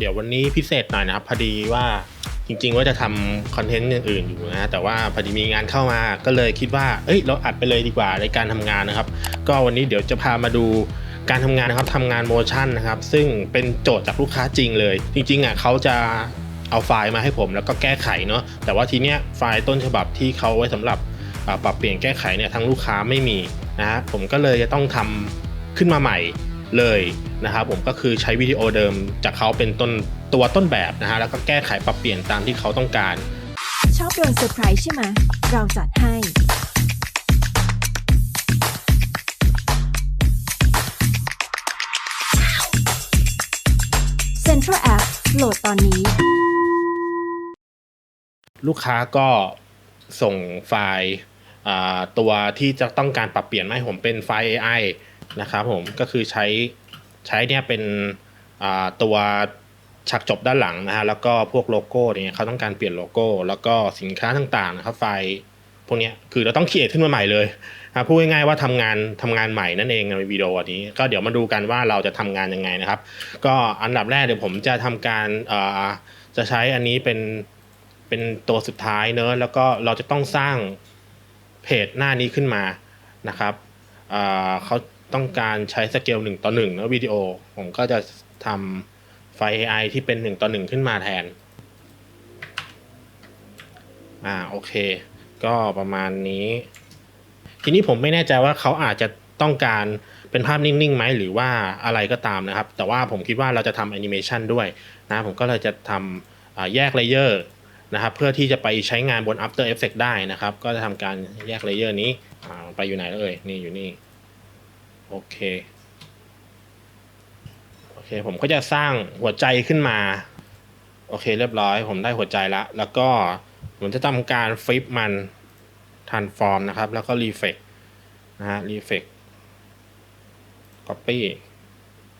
เดี๋ยววันนี้พิเศษหน่อยนะครับพอดีว่าจริงๆว่าจะทำคอนเทนต์อย่างอื่นอยู่นะแต่ว่าพอดีมีงานเข้ามาก็เลยคิดว่าเอ้ยเราอัดไปเลยดีกว่าในการทำงานนะครับ ก็วันนี้เดี๋ยวจะพามาดูการทำงานนะครับทำงานโมชั่นนะครับ ซึ่งเป็นโจทย์จากลูกค้าจริงเลย จริงๆอะเขาจะเอาไฟล์มาให้ผมแล้วก็แก้ไขเนาะแต่ว่าทีเนี้ยไฟล์ต้นฉบับที่เขาไว้สำหรับปรับเปลี่ยนแก้ไขเนี่ยทั้งลูกค้าไม่มีนะฮะผมก็เลยจะต้องทำขึ้นมาใหม่ เลยนะครับผมก็คือใช้วิดีโอเดิมจากเขาเป็นต้นตัวต้นแบบนะฮะแล้วก็แก้ไขปรับเปลี่ยนตามที่เขาต้องการ ชอบโดนเซอร์ไพรส์ใช่ไหมเราจัดให้ Central App โหลดตอนนี้ ลูกค้าก็ส่งไฟล์อ่าตัวที่จะต้องการปรับเปลี่ยนมาให้ผมเป็นไฟล์ AI นะครับผมก็คือใช้ใช้เนี่ยเป็นตัวฉากจบด้านหลังนะฮะแล้วก็พวกโลโก้เนี่ยเขาต้องการเปลี่ยนโลโก้ แล้วก็สินค้าต่างๆนะครับไฟพวกเนี้ยคือเราต้องเขียนขึ้นมาใหม่เลยนะพูดง่ายๆว่าทำงานทำงานใหม่นั่นเองในวิดีโออันนี้ ก็เดี๋ยวมาดูกันว่าเราจะทำงานยังไงนะครับ ก็อันดับแรกเดี๋ยวผมจะทำการจะใช้อันนี้เป็นเป็นตัวสุดท้ายเนอะแล้วก็เราจะต้องสร้างเพจหน้านี้ขึ้นมานะครับเขา ต้องการใช้สเกลหนึ่งต่อหนึ่งนะวิดีโอ ผมก็จะทำไฟล์ AI ที่เป็นหนึ่งต่อหนึ่งขึ้นมาแทน อ่าโอเค ก็ประมาณนี้ ทีนี้ผมไม่แน่ใจว่าเขาอาจจะต้องการเป็นภาพนิ่งๆไหมหรือว่าอะไรก็ตามนะครับ แต่ว่าผมคิดว่าเราจะทำแอนิเมชันด้วยนะผมก็เลยจะทำแยกเลเยอร์นะครับ เพื่อที่จะไปใช้งานบน After Effects ได้นะครับ ก็จะทำการแยกเลเยอร์นี้ไปอยู่ไหนแล้วเอ่ยนี่อยู่นี่ โอเค โอเค ผมก็จะสร้างหัวใจขึ้นมา โอเค เรียบร้อย ผมได้หัวใจและแล้วก็ผมจะทำการฟลิปมัน transform นะครับ แล้วก็ reflect นะฮะ reflect copy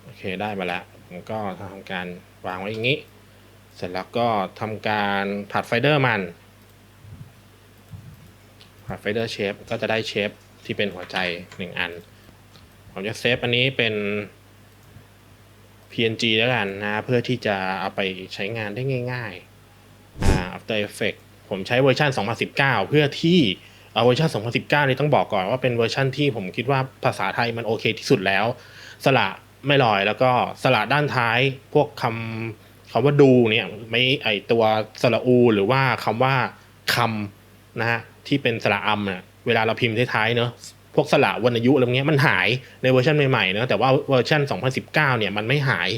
โอเค ได้มาแล้ว ผมก็ทำการวางไว้อย่างนี้ เสร็จแล้วก็ทำการผัดไฟเดอร์มันผัดไฟเดอร์เชฟก็จะได้เชฟที่เป็นหัวใจหนึ่งอัน ผมจะเซฟอันนี้เป็น PNG แล้วกันนะ เพื่อที่จะเอาไปใช้งานได้ง่ายๆอ่า After Effects ผมใช้เวอร์ชัน2019 เพื่อที่เอาเวอร์ชัน2019นี่ต้องบอกก่อนว่าเป็นเวอร์ชันที่ผมคิดว่าภาษาไทยมันโอเคที่สุดแล้ว สระไม่ลอยแล้วก็สระด้านท้ายพวกคำคำว่าดูเนี่ยไม่ไอตัวสระอู หรือว่าคำว่าคำนะฮะที่เป็นสระอัมเนี่ยเวลาเราพิมพ์ท้ายๆเนอะ พวกสระวรรณยุอะไรเงี้ยมันหายในเวอร์ชันใหม่ๆนะแต่ว่าเวอร์ชัน2019เนี่ยมันไม่หาย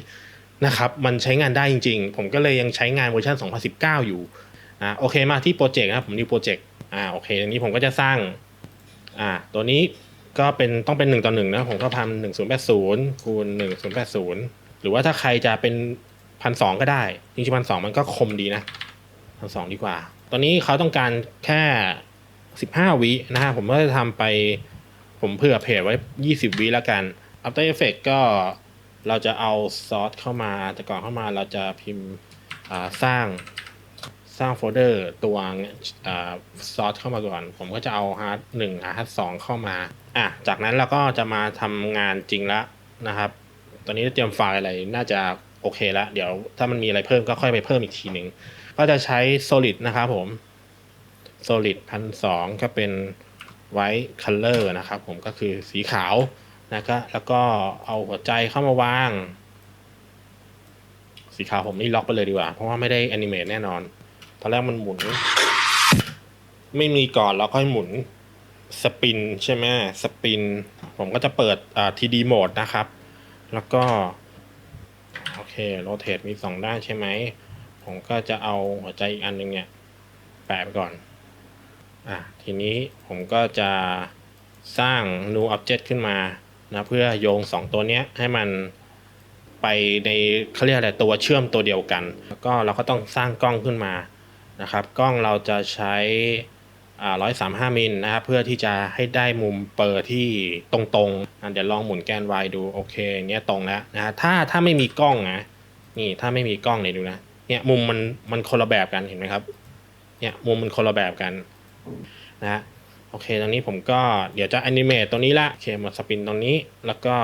นะครับมันใช้งานได้จริง ๆ ผมก็เลยยังใช้งานเวอร์ชัน2019 อยู่อ่าโอเคมาที่โปรเจกต์นะครับผมนิวโปรเจกต์อ่าโอเคอันนี้ผมก็จะสร้างอ่าตัวนี้ก็เป็นต้องเป็น 1 ต่อ1นะผมก็ทำ1080คูณ1080หรือว่าถ้าใครจะเป็นพันสองก็ได้ จริงๆพันสองมันก็คมดีนะพันสองดีกว่า ตอนนี้เขาต้องการแค่สิบห้าวินะฮะผมก็จะทำไป ผมเผื่อเพจไว้ยี่สิบวิแล้วกัน After Effect ก็เราจะเอาซอสเข้ามาแต่ก่อนเข้ามาเราจะพิมพ์สร้างสร้างโฟลเดอร์ตัวซอสเข้ามาก่อน ผมก็จะเอาฮาร์ดหนึ่งฮาร์ดสองเข้ามาอะจากนั้นเราก็จะมาทำงานจริงแล้วนะครับ ตอนนี้เตรียมไฟล์อะไรน่าจะโอเคแล้ว เดี๋ยวถ้ามันมีอะไรเพิ่มก็ค่อยไปเพิ่มอีกทีหนึ่งก็จะใช้ solid นะครับผม solid พันสองก็เป็น white color นะครับผมก็คือสีขาวนะก็แล้วก็เอาหัวใจเข้ามาวาง สีขาวผมนี่ล็อกไปเลยดีกว่า เพราะว่าไม่ได้แอนิเมตแน่นอน ตอนแรกมันหมุน ไม่มีก่อนแล้วค่อยหมุนสปินใช่ไหมสปิน ผมก็จะเปิดอ่า TD mode นะครับ แล้วก็ โอเคโรเตทมีสองด้านใช่ไหม ผมก็จะเอาหัวใจอีกอันหนึงเนี่ย แปะไปก่อน อะทีนี้ผมก็จะสร้าง new object ขึ้นมานะเพื่อโยงสองตัวเนี้ยให้มันไปในเขาเรียกอะไรตัวเชื่อมตัวเดียวกัน แล้วก็เราก็ต้องสร้างกล้องขึ้นมานะครับกล้องเราจะใช้อ่าร้อยสามห้ามิลนะครับเพื่อที่จะให้ได้มุมเปิดที่ตรงๆอะเดี๋ยวลองหมุนแกน Y ดูโอเคเงี้ยตรงแล้วนะฮะถ้าถ้าไม่มีกล้องนะนี่ถ้าไม่มีกล้องเนี่ยดูนะเนี่ยมุมมันมันคนละแบบกันเห็นไหมครับเนี่ยมุมมันคนละแบบกัน นะฮะโอเคตรงนี้ผมก็เดี๋ยวจะแอนิเมตตรงนี้ละโอเคหมดสปินตรงนี้แล้วก็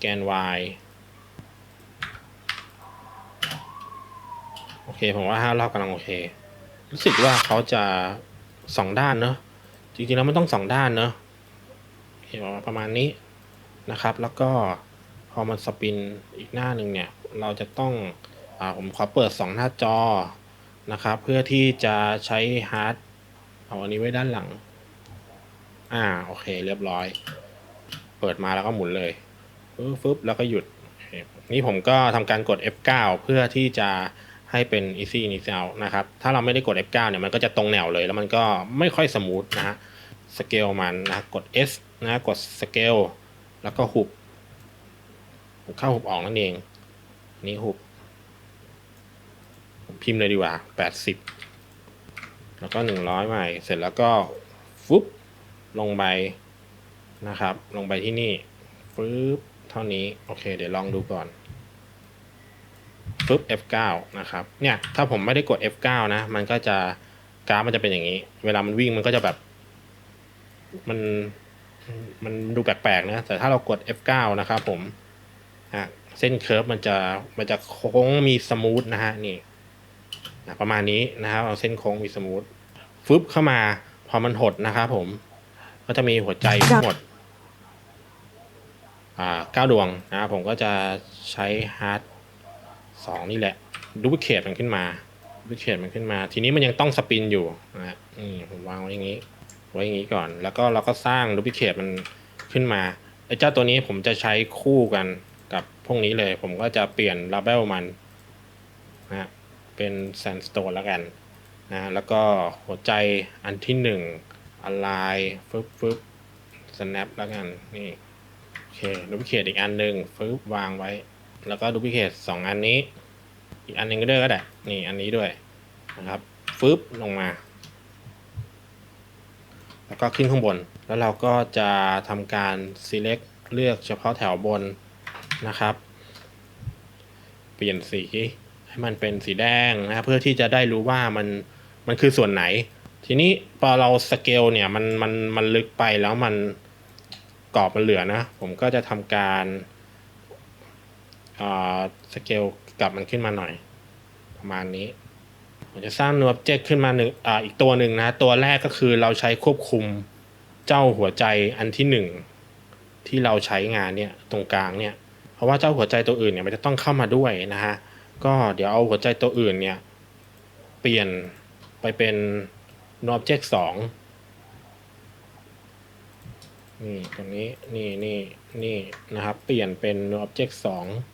แกน Y อเคผมว่าห้ารอบกำลังโอเค รู้สึกว่าเขาจะสองด้านเนอะจริงๆแล้วมันต้องสองด้านเนอะโอเคประมาณนี้นะครับ แล้วก็พอมันสปินอีกหน้าหนึ่งเนี่ย เราจะต้องอผมขอเปิดสองหน้าจอนะครับ เพื่อที่จะใช้ฮาร์ด เอาอันนี้ไว้ด้านหลัง อ่า โอเค เรียบร้อย เปิดมาแล้วก็หมุนเลยฟึบฟึบแล้วก็หยุด นี่ผมก็ทำการกด F9 เพื่อที่จะให้เป็น easy initial นะครับ ถ้าเราไม่ได้กด F9 เนี่ย มันก็จะตรงแนวเลย แล้วมันก็ไม่ค่อยสมูทนะฮะ สเกลมันนะ กด S นะ กดสเกล แล้วก็หุบ หุบเข้าหุบออกนั่นเอง นี่หุบ ผมพิมพ์เลยดีกว่า 80 แล้วก็100ใหม่ เสร็จแล้วก็ฟุบลงไปนะครับ ลงไปที่นี่ฟึบเท่านี้ โอเค เดี๋ยวลองดูก่อนฟึบ F9 นะครับ เนี่ย ถ้าผมไม่ได้กด F9 นะ มันก็จะกราฟมันจะเป็นอย่างนี้ เวลามันวิ่งมันก็จะแบบ มัน มันดูแปลกๆนะ แต่ถ้าเรากด F9 นะครับผมฮะเส้นเคิร์ฟมันจะ มันจะโค้งมีสมูทนะฮะ นี่ นะประมาณนี้นะครับ เอาเส้นโค้งมีสมูทฟึบเข้ามา พอมันหดนะครับผม ก็จะมีหัวใจทั้งหมดเก้าดวงนะครับผมก็จะใช้ฮาร์ดสองนี่แหละดูพิเคทมันขึ้นมาดูพิเคทมันขึ้นมา ทีนี้มันยังต้องสปินอยู่นะฮะนี่ผมวางไว้อย่างนี้ ไว้อย่างนี้ก่อน แล้วก็เราก็สร้างดูพิเคทมันขึ้นมาไอ้เจ้าตัวนี้ผมจะใช้คู่กันกับพวกนี้เลย ผมก็จะเปลี่ยนลาเบลมันนะฮะ เป็นแซนสโตนแล้วกันนะแล้วก็หัวใจอันที่หนึ่งอะไรฟึบฟึบสแนปแล้วกันนี่โอเคดูพิเคทอีกอันหนึ่งฟึบวางไว้ แล้วก็ดูพิเคทสองอันนี้ อีกอันหนึ่งก็ด้ก็ได้นี่อันนี้ด้วยนะครับฟึบลงมา แล้วก็ขึ้นข้างบน แล้วเราก็จะทำการ select เลือกเฉพาะแถวบนนะครับ เปลี่ยนสี ให้มันเป็นสีแดงนะเพื่อที่จะได้รู้ว่ามันมันคือส่วนไหน ทีนี้พอเราสเกลเนี่ยมันมันมันลึกไปแล้วมันกรอบมันเหลือนะ ผมก็จะทำการสเกลกลับมันขึ้นมาหน่อย ประมาณนี้ผมจะสร้างนู object ขึ้นมาหนึ่งอ่าอีกตัวหนึ่งนะ ตัวแรกก็คือเราใช้ควบคุมเจ้าหัวใจอันที่หนึ่งที่เราใช้งานเนี่ยตรงกลางเนี่ย เพราะว่าเจ้าหัวใจตัวอื่นเนี่ยมันจะต้องเข้ามาด้วยนะฮะ ก็เดี๋ยวเอาหัวใจตัวอื่นเนี่ย เปลี่ยนไปเป็นนู object สองนี่ตรงนี้นี่นี่นี่นะครับ เปลี่ยนเป็น object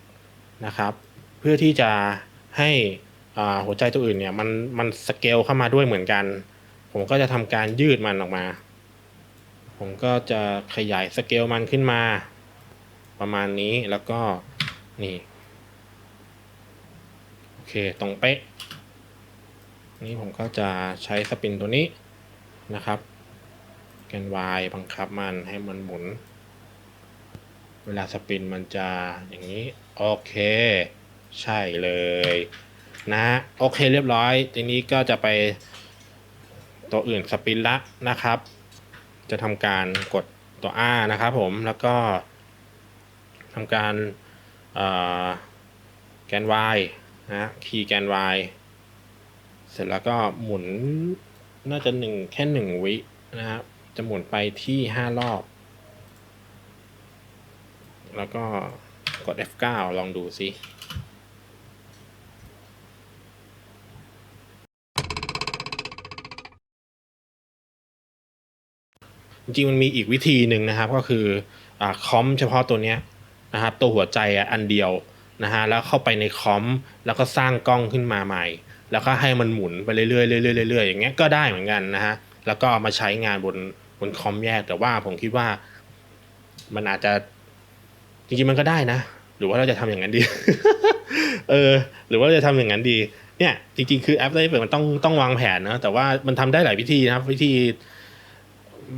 2นะครับ เพื่อที่จะให้อ่าหัวใจตัวอื่นเนี่ยมันมันสเกลเข้ามาด้วยเหมือนกัน ผมก็จะทำการยืดมันออกมา ผมก็จะขยายสเกลมันขึ้นมา ประมาณนี้แล้วก็นี่ เคตรงเป๊ะ นี่ผมก็จะใช้สปินตัวนี้นะครับแกน y บังคับมันให้มันหมุน เวลาสปินมันจะอย่างนี้ โอเค ใช่เลยนะโอเคเรียบร้อย ทีนี้ก็จะไปตัวอื่นสปินละนะครับ จะทำการกดตัว R นะครับผมแล้วก็ทำการแกน y นะคีย์แกน y เสร็จแล้วก็หมุนน่าจะหนึ่งแค่หนึ่งวินะครับ จะหมุนไปที่ห้ารอบ แล้วก็กด F9 ลองดูซิจริงๆมันมีอีกวิธีหนึ่งนะครับก็คืออคอมเฉพาะตัวเนี้ยนะครับตัวหัวใจอันเดียว นะฮะแล้วเข้าไปในคอมแล้วก็สร้างกล้องขึ้นมาใหม่ แล้วก็ให้มันหมุนไปเรื่อยๆเรื่อยๆเรื่อยๆอย่างเงี้ยก็ได้เหมือนกันนะฮะแล้วก็เอามาใช้งานบนบนคอมแยกแต่ว่าผมคิดว่ามันอาจจะจริงๆมันก็ได้นะ หรือว่าเราจะทำอย่างนั้นดี เออ หรือว่าเราจะทำอย่างนั้นดี เนี่ย จริงๆ คือแอปไ f เ c มันต้องต้องวางแผนนะแต่ว่ามันทำได้หลายวิธีนะครับ วิธี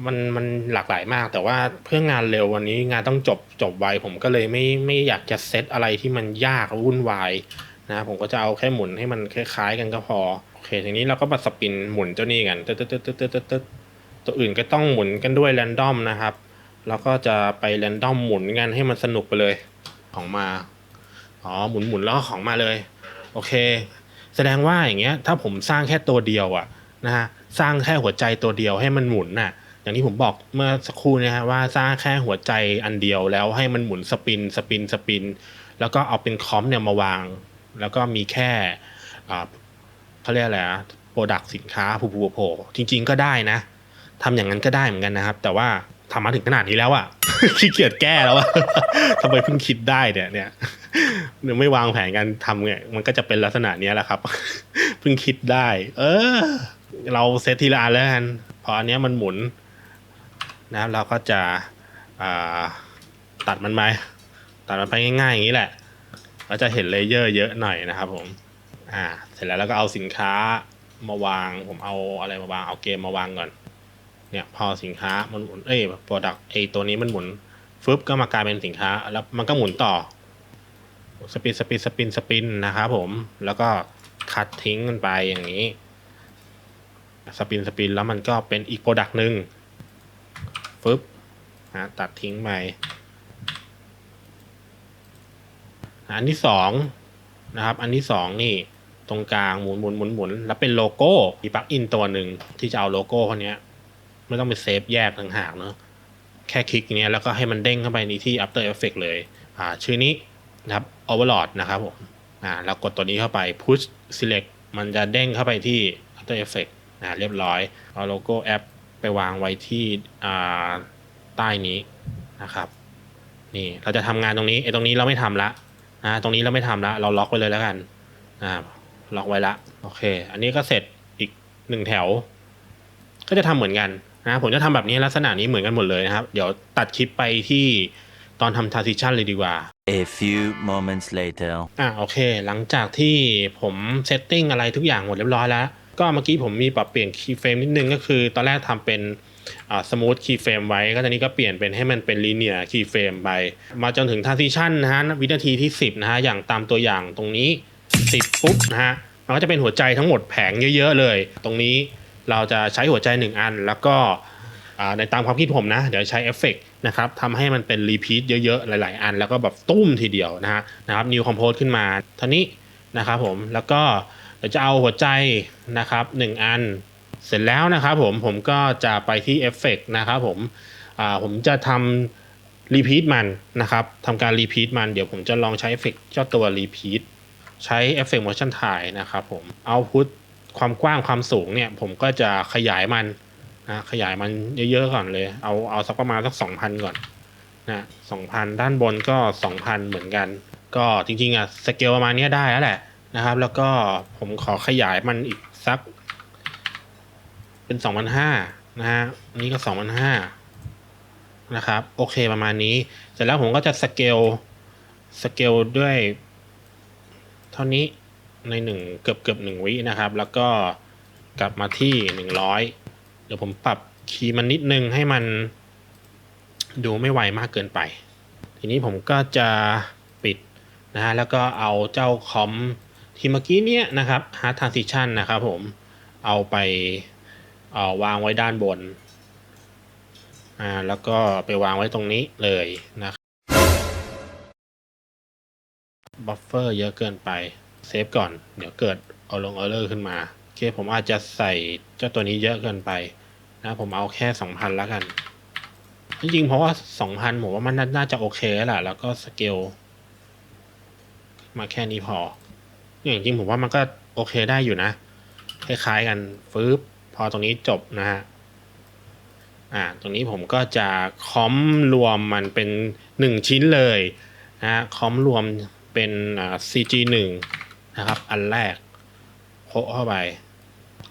มันมันหลากหลายมาก แต่ว่าเพื่องานเร็ววันนี้งานต้องจบจบไวผมก็เลยไม่ไม่อยากจะเซตอะไรที่มันยากวุ่นวายนะผมก็จะเอาแค่หมุนให้มันคล้ายๆ กันก็พอโอเคทีนี้เราก็มาสปินหมุนเจ้านี่กันตึ๊ดตึ๊ดตึ๊ดตึ๊ดตึ๊ดตึ๊ดตัวอื่นก็ต้องหมุนกันด้วยแรนดอมนะครับแล้วก็จะไปแรนดอมหมุนกันให้มันสนุกไปเลยของมาอ๋อหมุนหมุนแล้วของมาเลย โอเค แสดงว่าอย่างเงี้ยถ้าผมสร้างแค่ตัวเดียวอะนะฮะสร้างแค่หัวใจตัวเดียวให้มันหมุนน่ะ อย่างที่ผมบอกเมื่อสักครู่นะฮะว่าสร้างแค่หัวใจอันเดียวแล้วให้มันหมุนสปินสปินสปิน แล้วก็เอาเป็นคอมเนี่ยมาวาง แล้วก็มีแค่เขาเรียกอะไรอะโปรดักสินค้าผูผูโผล่จริง ๆ ก็ได้นะทำอย่างนั้นก็ได้เหมือนกันนะครับ แต่ว่าทำมาถึงขนาดนี้แล้วอะขี้เกียจแก้แล้วอะทำไมเพิ่งคิดได้เนี่ยเนี่ยหรือไม่วางแผนการทำเนี่ยมันก็จะเป็นลักษณะเนี้ยแหละครับเพิ่งคิดได้ เออ เราเซตทีละอันแล้วกันพออันเนี้ยมันหมุน นะครับเราก็จะตัดมันไปตัดมันไปง่ายๆอย่างนี้แหละเราจะเห็นเลเยอร์เยอะหน่อยนะครับผมอ่าเสร็จแล้วเราก็เอาสินค้ามาวางผมเอาอะไรมาวางเอาเกมมาวางก่อนเนี่ยพอสินค้ามันหมุนเอ้ยโปรดักไอตัวนี้มันหมุนฟึบก็มากลายเป็นสินค้า แล้วมันก็หมุนต่อสปินสปินสปินสปินนะครับผมแล้วก็คัดทิ้งมันไปอย่างนี้สปินสปินแล้วมันก็เป็นอีกโปรดักต์หนึ่ง ฟึบนะตัดทิ้งไปอันที่สองนะครับ อันที่สองนี่ตรงกลางหมุนหมุนหมุนหมุนแล้วเป็นโลโก้มีปลั๊กอินตัวหนึ่งที่จะเอาโลโก้คนนี้ไม่ต้องไปเซฟแยกต่างหากเนาะแค่คลิกเนี้ยแล้วก็ให้มันเด้งเข้าไปในที่ After Effects เลย อ่า ชื่อนี้นะครับ Overlord นะครับผมอ่าเรากดตัวนี้เข้าไป Push Select มันจะเด้งเข้าไปที่ After Effects นะเรียบร้อยเอาโลโก้แอป ไปวางไว้ที่อ่าใต้นี้นะครับ นี่เราจะทำงานตรงนี้ไอ้ตรงนี้เราไม่ทำละนะตรงนี้เราไม่ทำละเราล็อกไว้เลยแล้วกันอ่าล็อกไว้ละโอเค อันนี้ก็เสร็จอีกหนึ่งแถว ก็จะทำเหมือนกันนะผมจะทำแบบนี้ลักษณะนี้เหมือนกันหมดเลยนะครับ เดี๋ยวตัดคลิปไปที่ตอนทำ transition เลยดีกว่า A few moments later. อ่าโอเค หลังจากที่ผมเซตติ้งอะไรทุกอย่างหมดเรียบร้อยแล้ว ก็เมื่อกี้ผมมีปรับเปลี่ยนคีย์เฟรมนิดนึงก็คือ ตอนแรกทำเป็นสมูทคีย์เฟรมไว้ ก็ตอนนี้ก็เปลี่ยนเป็นให้มันเป็นลีเนียคีย์เฟรมไป มาจนถึง transition นะฮะวินาทีที่ 10 นะฮะ อย่างตามตัวอย่างตรงนี้ 10 ปุ๊บนะฮะ มันก็จะเป็นหัวใจทั้งหมดแผงเยอะๆเลย ตรงนี้เราจะใช้หัวใจ 1 อัน แล้วก็ในตามความคิดผมนะ เดี๋ยวใช้เอฟเฟกนะครับทำให้มันเป็นรีพีทเยอะๆ หลาย ๆ อัน แล้วก็แบบตุ้มทีเดียวนะฮะนะครับ new compose ขึ้นมาท่านี้นะครับผมแล้วก็ เดี๋ยวจะเอาหัวใจนะครับ 1 อัน เสร็จแล้วนะครับผมผมก็จะไปที่เอฟเฟกนะครับผมผมจะทำรีพีทมันนะครับทำการรีพีทมันเดี๋ยวผมจะลองใช้เอฟเฟกเจ้าตัวรีพีทใช้เอฟเฟกต์ motion ถ่ายนะครับผมเอาพุทความกว้างความสูงเนี่ย ผมก็จะขยายมันนะขยายมันเยอะๆก่อนเลย เอาเอาสักประมาณสัก2,000ก่อนนะ2,000ด้านบนก็2,000เหมือนกัน ก็จริงๆอะสเกลประมาณนี้ได้แล้วแหละ นะครับ แล้วก็ผมขอขยายมันอีกสัก เป็นสองพันห้านะฮะนนี้ก็สองพันห้านะครับ โอเคประมาณนี้ เสร็จแล้วผมก็จะสเกลสเกลด้วย เท่านี้ในหนึ่งเกือบเกือบหนึ่งวินะครับ แล้วก็กลับมาที่หนึ่งร้อยเดี๋ยวผมปรับคีย์มันนิดนึงให้มันดูไม่ไวมากเกินไป ทีนี้ผมก็จะปิดนะฮะแล้วก็เอาเจ้าคอม ที่เมื่อกี้เนี้ยนะครับ hard transition นะครับผมเอาไปเอาวางไว้ด้านบนอ่าแล้วก็ไปวางไว้ตรงนี้เลยนะครับบัฟเฟอร์เยอะเกินไปเซฟก่อน เดี๋ยวเกิดเอาลงเออร์เลอร์ขึ้นมาโอเคผมอาจจะใส่เจ้าตัวนี้เยอะเกินไปนะผมเอาแค่สองพันแล้วกัน จริงๆเพราะว่าสองพันผมว่ามันน่าจะโอเคแล้วล่ะ แล้วก็สเกลมาแค่นี้พอ อย่างจริงผมว่ามันก็โอเคได้อยู่นะ คล้ายๆกันฟืบพอตรงนี้จบนะฮะอ่าตรงนี้ผมก็จะคอมรวมมันเป็นหนึ่งชิ้นเลยนะฮะคอมรวมเป็นอ่า CG หนึ่งนะครับ อันแรกโพะเข้าไป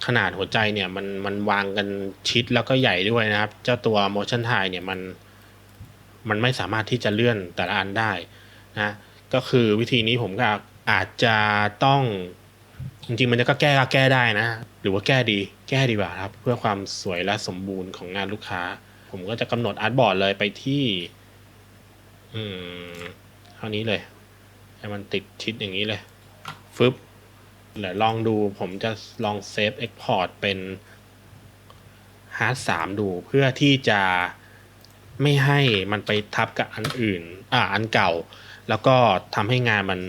ขนาดหัวใจเนี่ยมันมันวางกันชิดแล้วก็ใหญ่ด้วยนะครับ เจ้าตัว motion t i เนี่ยมันมันไม่สามารถที่จะเลื่อนแต่ละอันได้นะก็คือวิธีนี้ผมก็ อาจจะต้องจริงๆมันจะก็แก้ก็แก้ได้นะ หรือว่าแก้ดี แก้ดีกว่าครับ เพื่อความสวยและสมบูรณ์ของงานลูกค้า ผมก็จะกำหนดอาร์ตบอร์ดเลยไปที่ อืมเท่านี้เลยให้มันติดชิดอย่างนี้เลยฟึบเดี๋ยวลองดูผมจะลองเซฟเอ็กพอร์ตเป็นฮาร์ดสามดูเพื่อที่จะไม่ให้มันไปทับกับอันอื่น อ่าอันเก่า แล้วก็ทำให้งานมัน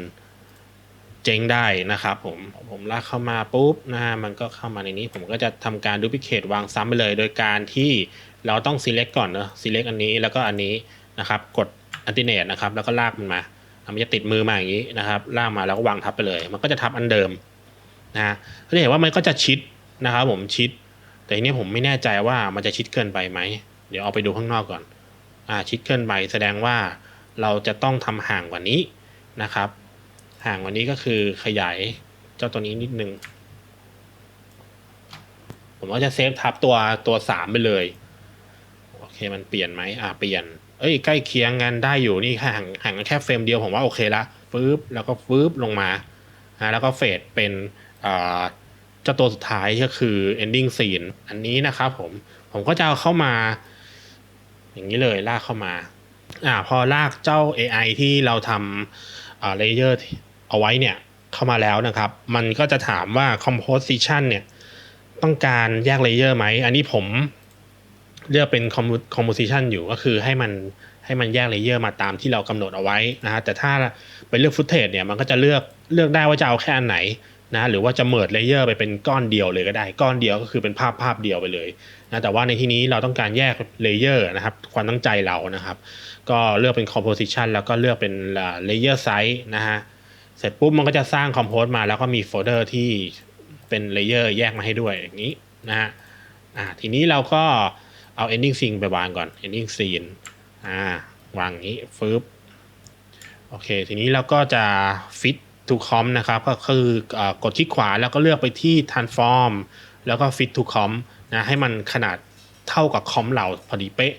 จ๊งได้นะครับผมผมลากเข้ามาปุ๊บนะฮะมันก็เข้ามาในนี้ ผมก็จะทำการ duplicate วางซ้ำไปเลย โดยการที่เราต้อง select ก่อนเนอะ select อันนี้แล้วก็อันนี้นะครับกด alternate นะครับแล้วก็ลากมันมามันจะติดมือมาอย่างนี้นะครับลากมาแล้วก็วางทับไปเลย มันก็จะทับอันเดิมนะฮะก็จะเห็นว่ามันก็จะชิดนะครับผมชิด แต่ทีนี้ผมไม่แน่ใจว่ามันจะชิดเกินไปไหมเดี๋ยวเอาไปดูข้างนอกก่อนอ่าชิดเกินไปแสดงว่าเราจะต้องทำห่างกว่านี้นะครับ ห่างกว่านี้ก็คือขยายเจ้าตัวนี้นิดนึง ผมก็จะเซฟทับตัวตัวสามไปเลย โอเคมันเปลี่ยนไหมอ่าเปลี่ยน เอ้ยใกล้เคียงกันได้อยู่นี่ห่างห่างกันแค่เฟรมเดียวผมว่าโอเคละฟืบแล้วก็ฟืบลงมาอ่าแล้วก็เฟดเป็นอ่าเจ้าตัวสุดท้ายก็คือ ending scene อันนี้นะครับผมผมก็จะเอาเข้ามา อย่างนี้เลยลากเข้ามาอ่าพอลากเจ้า AI ที่เราทำอ่าเลเยอร์ เอาไว้เนี่ยเข้ามาแล้วนะครับ มันก็จะถามว่า composition เนี่ยต้องการแยกเลเยอร์ไหม อันนี้ผมเลือกเป็น composition อยู่ก็คือให้มันให้มันแยกเลเยอร์มาตามที่เรากำหนดเอาไว้นะฮะแต่ถ้าไปเลือกฟุตเทจเนี่ยมันก็จะเลือกเลือกได้ว่าจะเอาแค่อันไหนนะหรือว่าจะเมิดเลเยอร์ไปเป็นก้อนเดียวเลยก็ได้ ก้อนเดียวก็คือเป็นภาพภาพเดียวไปเลยนะแต่ว่าในที่นี้เราต้องการแยกเลเยอร์นะครับความตั้งใจเรานะครับ ก็เลือกเป็น composition แล้วก็เลือกเป็น layer size นะฮะ เสร็จปุ๊บมันก็จะสร้าง compose มาแล้วก็มีโฟลเดอร์ที่เป็นเลเยอร์แยกมาให้ด้วยอย่างนี้นะฮะอ่าทีนี้เราก็เอา ending scene ไปวางก่อน ending scene อ่าวางนี้ฟึบโอเค ทีนี้เราก็จะ fit to com นะครับ ก็คืออกดที่ขวาแล้วก็เลือกไปที่ transform แล้วก็ fit to com นะให้มันขนาดเท่ากับคอมเราพอดีเป๊ะ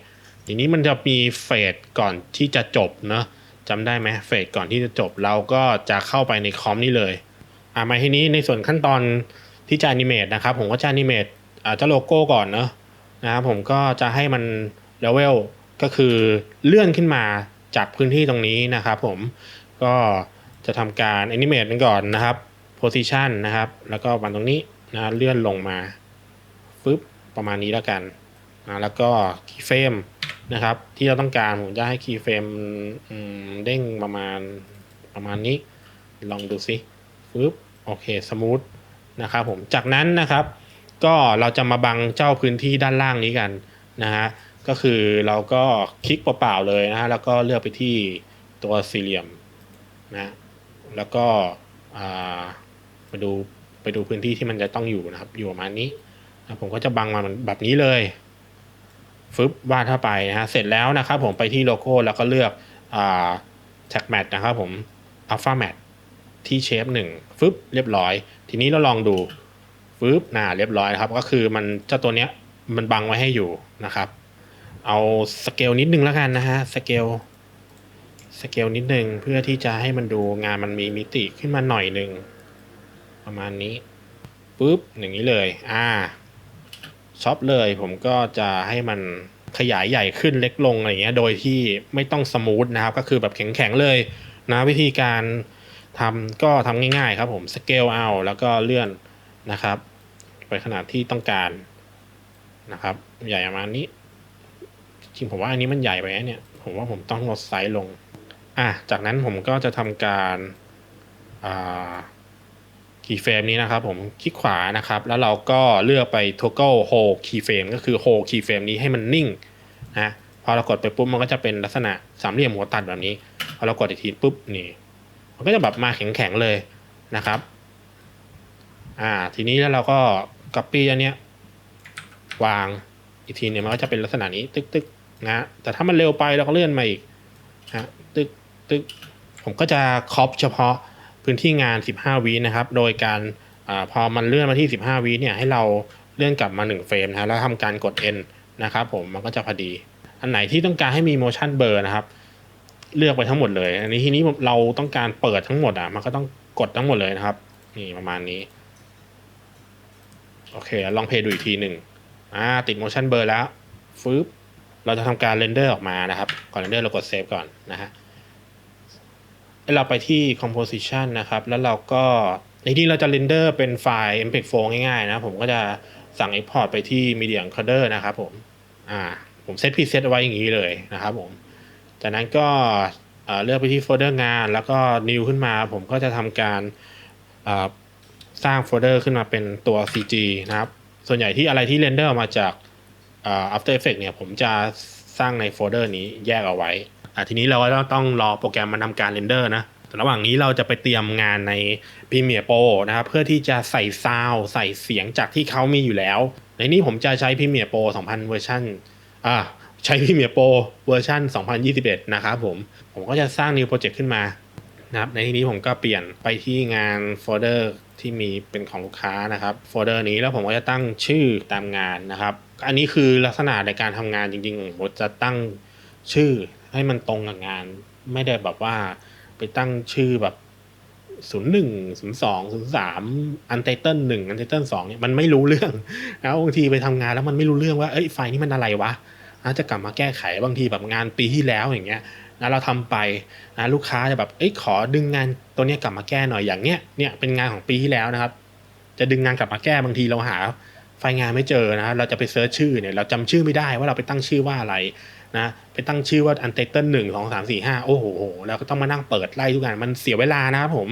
ทีนี้มันจะมีเฟสก่อนที่จะจบเนอะ จำได้ไหมเฟสก่อนที่จะจบเราก็จะเข้าไปในคอมนี้เลยอ่ามาทีนี้ในส่วนขั้นตอนที่จะอนิเมตนะครับ ผมก็จะอนิเมตอ่าจ้าโลโก้ก่อนเนอะนะครับผมก็จะให้มันเลเวลก็คือเลื่อนขึ้นมาจากพื้นที่ตรงนี้นะครับผมก็จะทำการแอนิเมตมันก่อนนะครับ position นะครับ แล้วก็วันตรงนี้นะเลื่อนลงมาฟึบประมาณนี้แล้วกันอ่าแล้วก็คีย์เฟรม นะครับ ที่เราต้องการผมจะให้คีย์เฟรมเด้งประมาณประมาณนี้ ลองดูสิฟึบโอเคสมูทนะครับผมจากนั้นนะครับ ก็เราจะมาบังเจ้าพื้นที่ด้านล่างนี้กันนะฮะก็คือเราก็คลิกเปล่าๆเลยนะฮะแล้วก็เลือกไปที่ตัวสี่เหลี่ยมนะแล้วก็ไปดูไปดูพื้นที่ที่มันจะต้องอยู่นะครับ อยู่ประมาณนี้ผมก็จะบังมันแบบนี้เลย ฟึบวาดเข้าไปนะฮะเสร็จแล้วนะครับผมไปที่โลโก้แล้วก็เลือกอ่าแท็กแมทนะครับผมอัลฟาแมทที่เชฟหนึ่งฟึบเรียบร้อย ทีนี้เราลองดูฟึบน่าเรียบร้อยครับก็คือมันเจ้าตัวเนี้ยมันบังไว้ให้อยู่นะครับ เอาสเกลนิดนึงแล้วกันนะฮะสเกลสเกลนิดนึงเพื่อที่จะให้มันดูงานมันมีมิติขึ้นมาหน่อยหนึ่งประมาณนี้ปุ๊บอย่างนี้เลย อ่า ช็อปเลย ผมก็จะให้มันขยายใหญ่ขึ้นเล็กลงอะไรเงี้ยโดยที่ไม่ต้องสมูทนะครับ ก็คือแบบแข็งๆเลยนะวิธีการทำก็ทำง่ายๆครับผมสเกลเอาแล้วก็เลื่อนนะครับ ไปขนาดที่ต้องการนะครับ ใหญ่ประมาณนี้ จริงผมว่าอันนี้มันใหญ่ไปเนี่ย ผมว่าผมต้องลดไซส์ลง อะจากนั้นผมก็จะทำการอ่า คีย์เฟรมนี้นะครับผมคลิกขวานะครับ แล้วเราก็เลือกไป toggle hold keyframe ก็คือ hold keyframe นี้ให้มันนิ่งนะพอเรากดไปปุ๊บมันก็จะเป็นลักษณะสามเหลี่ยมหัวตัดแบบนี้พอเรากดอีกทีปุ๊บนี่มันก็จะแบบมาแข็งๆเลยนะครับอ่าทีนี้แล้วเราก็ copy อันเนี้ยวางอีกทีเนี่ยมันก็จะเป็นลักษณะนี้ตึกๆนะแต่ถ้ามันเร็วไปเราก็เลื่อนมาอีกนะตึกตึกผมก็จะครอปเฉพาะ พื้นที่งาน 15วินะครับ โดยการอพอมันเลื่อนมาที่ 15วิเนี่ยให้เราเลื่อนกลับมา 1 เฟรมนะแล้วทำการกด N นะครับผมมันก็จะพอดี อันไหนที่ต้องการให้มี motion blur นะครับ เลือกไปทั้งหมดเลย อันนี้ทีนี้เราต้องการเปิดทั้งหมดอะมันก็ต้องกดทั้งหมดเลยนะครับ นี่ประมาณนี้ โอเคลองเพย์ดูอีกทีหนึ่งอ่าติด motion blur แล้วฟึบเราจะทำการเรนเดอร์ออกมานะครับ ก่อนเรนเดอร์เรากดเซฟก่อนนะฮะ เราไปที่ composition นะครับ แล้วเราก็ในที่เราจะเรนเดอร์เป็นไฟล์ MPEG 4ง่ายๆนะ ผมก็จะสั่ง export ไปที่ Media Encoder นะครับผม อ่า ผมเซต preset เอาไว้อย่างนี้เลยนะครับผม จากนั้นก็เลือกไปที่โฟลเดอร์งาน แล้วก็ new ขึ้นมา ผมก็จะทำการสร้างโฟลเดอร์ขึ้นมาเป็นตัว CG นะครับ ส่วนใหญ่ที่อะไรที่เรนเดอร์มาจาก After Effects เนี่ย ผมจะสร้างในโฟลเดอร์นี้แยกเอาไว้ อะทีนี้เราก็ต้องรอโปรแกรมมันทำการเรนเดอร์นะระหว่างนี้เราจะไปเตรียมงานใน Premiere Pro นะครับเพื่อที่จะใส่ซาวด์ใส่เสียงจากที่เขามีอยู่แล้ว ในนี้ผมจะใช้ Premiere Pro 2000 เวอร์ชันอ่าใช้ Premiere Pro เวอร์ชัน2021 นะครับผม ผมก็จะสร้าง New Project ขึ้นมานะครับในที่นี้ผมก็เปลี่ยนไปที่งานโฟลเดอร์ที่มีเป็นของลูกค้านะครับโฟลเดอร์นี้แล้วผมก็จะตั้งชื่อตามงานนะครับ อันนี้คือลักษณะในการทำงานจริงๆผมจะตั้งชื่อ ให้มันตรงกับงาน ไม่ได้แบบว่าไปตั้งชื่อแบบศูนย์หนึ่งศูนย์สองศูนย์สามอันไตเติลหนึ่งอันไตเติลสองเนี่ยมันไม่รู้เรื่องแล้วบางทีไปทำงานแล้วมันไม่รู้เรื่องว่าเอ้ยไฟนี้มันอะไรวะนะจะกลับมาแก้ไขบางทีแบบงานปีที่แล้วอย่างเงี้ยนะเราทำไปนะลูกค้าจะแบบเอ้ยขอดึงงานตัวเนี้ยกลับมาแก้หน่อยอย่างเนี้ยเนี่ยเป็นงานของปีที่แล้วนะครับ จะดึงงานกลับมาแก้บางทีเราหาไฟล์งานไม่เจอนะเราจะไปเซิร์ชชื่อเนี่ยเราจำชื่อไม่ได้ว่าเราไปตั้งชื่อว่าอะไร นะไปตั้งชื่อว่าอันไตเติลหนึ่งสองสามสี่ห้าโอ้โหเราก็ต้องมานั่งเปิดไล่ทุกงานมันเสียเวลานะครับผม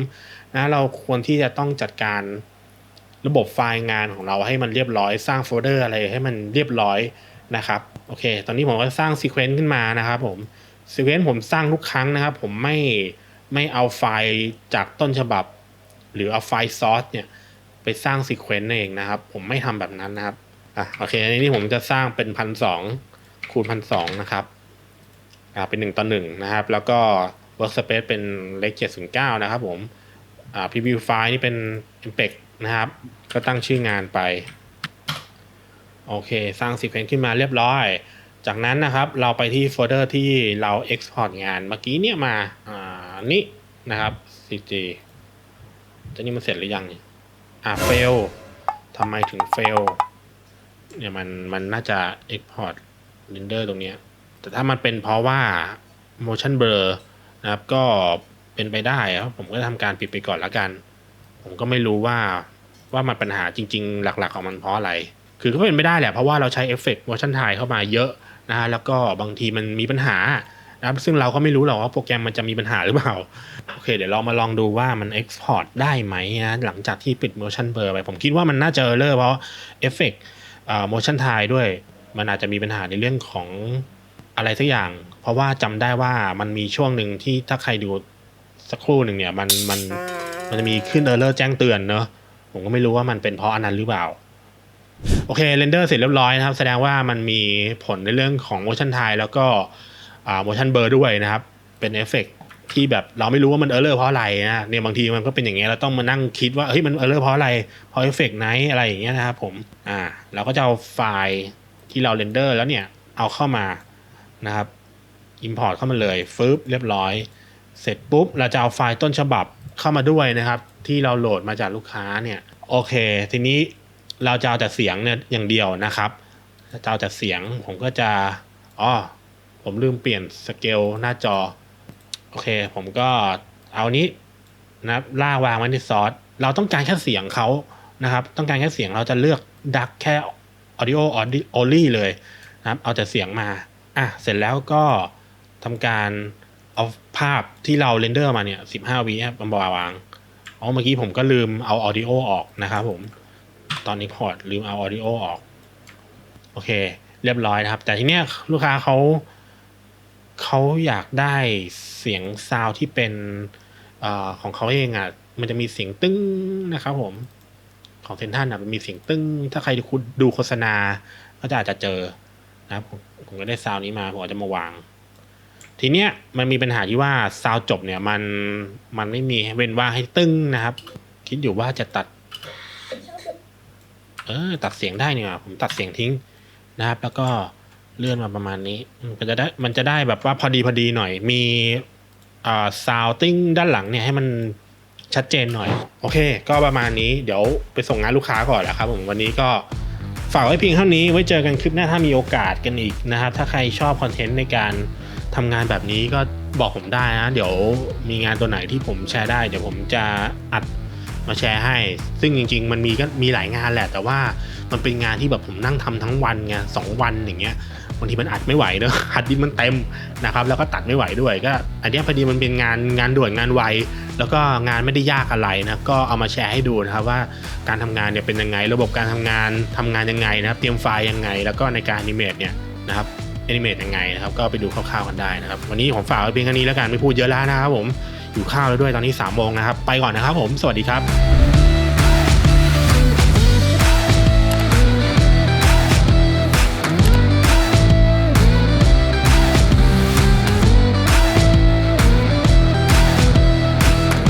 นะเราควรที่จะต้องจัดการระบบไฟล์งานของเราให้มันเรียบร้อยสร้างโฟลเดอร์อะไรให้มันเรียบร้อยนะครับโอเค ตอนนี้ผมก็สร้างซีเควนต์ขึ้นมานะครับผมซีเควนต์ผมสร้างทุกครั้งนะครับ ผมไม่ไม่เอาไฟล์จากต้นฉบับ หรือเอาไฟล์ซอสเนี่ยไปสร้างซีเควนต์เองนะครับ ผมไม่ทำแบบนั้นนะครับอะโอเคอันนี้ผมจะสร้างเป็นพันสอง คูณพันสองนะครับอ่าเป็นหนึ่งต่อหนึ่งนะครับ แล้วก็ workspace เป็นเลขเจ็ดศูนย์เก้านะครับผมอ่า preview file นี่เป็น MPEG นะครับ ก็ตั้งชื่องานไป โอเค สร้าง sequence ขึ้นมาเรียบร้อย จากนั้นนะครับเราไปที่โฟลเดอร์ที่เรา export งานเมื่อกี้เนี่ยมาอ่านี่นะครับ cg ตอนนี้มันเสร็จหรือยังเนี่ยอ่า fail ทำไมถึง fail เนี่ยมันมันน่าจะ export render ตรงนี้ แต่ถ้ามันเป็นเพราะว่า motion blur นะครับ ก็เป็นไปได้ครับผมก็ทำการปิดไปก่อนละกัน ผมก็ไม่รู้ว่าว่ามันปัญหาจริง ๆ หลัก ๆ ของมันเพราะอะไร คือก็เป็นไม่ได้แหละ เพราะว่าเราใช้เอฟเฟกต์ motion t ายเข้ามาเยอะนะฮะแล้วก็บางทีมันมีปัญหานะครับซึ่งเราก็ไม่รู้หรอกว่าโปรแกรมมันจะมีปัญหาหรือเปล่า โอเค เดี๋ยวเรามาลองดูว่ามัน export ได้ไหมนะหลังจากที่ปิด motion blur ไป ผมคิดว่ามันน่าจะเลอร์เพราะเอฟเฟกต์ motion t ายด้วย มันอาจจะมีปัญหาในเรื่องของอะไรสักอย่าง เพราะว่าจำได้ว่ามันมีช่วงหนึ่งที่ถ้าใครดูสักครู่หนึ่งเนี่ยมันมันมันจะมีขึ้นเออร์เลอร์แจ้งเตือนเนอะผมก็ไม่รู้ว่ามันเป็นเพราะอันนั้นหรือเปล่า โอเคเรนเดอร์เสร็จเรียบร้อยนะครับ แสดงว่ามันมีผลในเรื่องของ motion t ายแล้วก็อ่า motion blur ด้วยนะครับ เป็นเอฟเฟกต์ที่แบบเราไม่รู้ว่ามันเออร์เลอร์เพราะอะไรนะเนี่ยบางทีมันก็เป็นอย่างเงี้ยเราต้องมานั่งคิดว่าเฮ้ยมันเออร์เลอร์เพราะอะไรเพราะเอฟเฟกต์ไหนอะไรอย่างเงี้ยนะครับผมอ่าเราก็จะเอาไฟล์ ที่เราเรนเดอร์แล้วเนี่ยเอาเข้ามานะครับ import เข้ามาเลยฟึบเรียบร้อย เสร็จปุ๊บ เราจะเอาไฟล์ต้นฉบับเข้ามาด้วยนะครับ ที่เราโหลดมาจากลูกค้าเนี่ยโอเค ทีนี้เราจะเอาแต่เสียงเนี่ยอย่างเดียวนะครับจะเอาแต่เสียงผมก็จะอ๋อผมลืมเปลี่ยนสเกลหน้าจอโอเค ผมก็เอานี้นะครับลากวางไว้ในซอสเราต้องการแค่เสียงเขานะครับ ต้องการแค่เสียงเราจะเลือกดักแค่ audio only เลยนะครับเอาแต่เสียงมาอะเสร็จแล้วก็ทำการเอาภาพที่เราเรนเดอร์มาเนี่ย15วิมาวางอ๋อเมื่อกี้ผมก็ลืมเอา audio ออกนะครับผมตอนนี้พอร์ตลืมเอา audio ออกโอเค เรียบร้อยนะครับ แต่ทีเนี้ยลูกค้าเขาเขาอยากได้เสียงซาวที่เป็นอของเขาเองอะ มันจะมีเสียงตึ้งนะครับผม ของเซนทันอะมันมีเสียงตึ้ง ถ้าใครดูโฆษณา ก็จะอาจจะเจอนะครับผมผมก็ได้ซาวนี้มาผมอาจจะมาวาง ทีเนี้ยมันมีปัญหาที่ว่าซาวจบเนี่ยมันมันไม่มีเว้นว่างให้ตึ้งนะครับ คิดอยู่ว่าจะตัด เออ ตัดเสียงได้เนี่ยผมตัดเสียงทิ้งนะครับ แล้วก็เลื่อนมาประมาณนี้มมันจะได้มันจะได้แบบว่าพอดีพอดีหน่อยมีอ่าซาวติ้งด้านหลังเนี่ยให้มัน ชัดเจนหน่อย โอเค ก็ประมาณนี้เดี๋ยวไปส่งงานลูกค้าก่อนแหละครับผมวันนี้ก็ฝากไว้เพียงเท่านี้ไว้เจอกันคลิปหน้าถ้ามีโอกาสกันอีกนะครับถ้าใครชอบคอนเทนต์ในการทำงานแบบนี้ก็บอกผมได้นะ เดี๋ยวมีงานตัวไหนที่ผมแชร์ได้ เดี๋ยวผมจะอัดมาแชร์ให้ ซึ่งจริง ๆ มันมีก็มีหลายงานแหละ แต่ว่ามันเป็นงานที่แบบผมนั่งทำทั้งวันไงสองวันอย่างเงี้ย บางทีมันอัดไม่ไหวเนอะฮัดดิสก์มันเต็มนะครับ แล้วก็ตัดไม่ไหวด้วยก็ อันเนี้ยพอดีมันเป็นงานงานด่วนงานไวแล้วก็งานไม่ได้ยากอะไรนะก็เอามาแชร์ให้ดูนะครับว่าการทำงานเนี่ยเป็นยังไง ระบบการทำงานทำงานยังไงนะครับ เตรียมไฟล์ยังไง แล้วก็ในการอนิเมตเนี่ยนะครับแอนิเมตยังไงนะครับก็ไปดูคร่าวๆกันได้นะครับ วันนี้ผมฝากไว้เพียงแค่นี้แล้วกันไม่พูดเยอะแล้วนะครับผมอยู่ข้าวแล้วด้วยตอนนี้3ามโมงนะครับ ไปก่อนนะครับผมสวัสดีครับ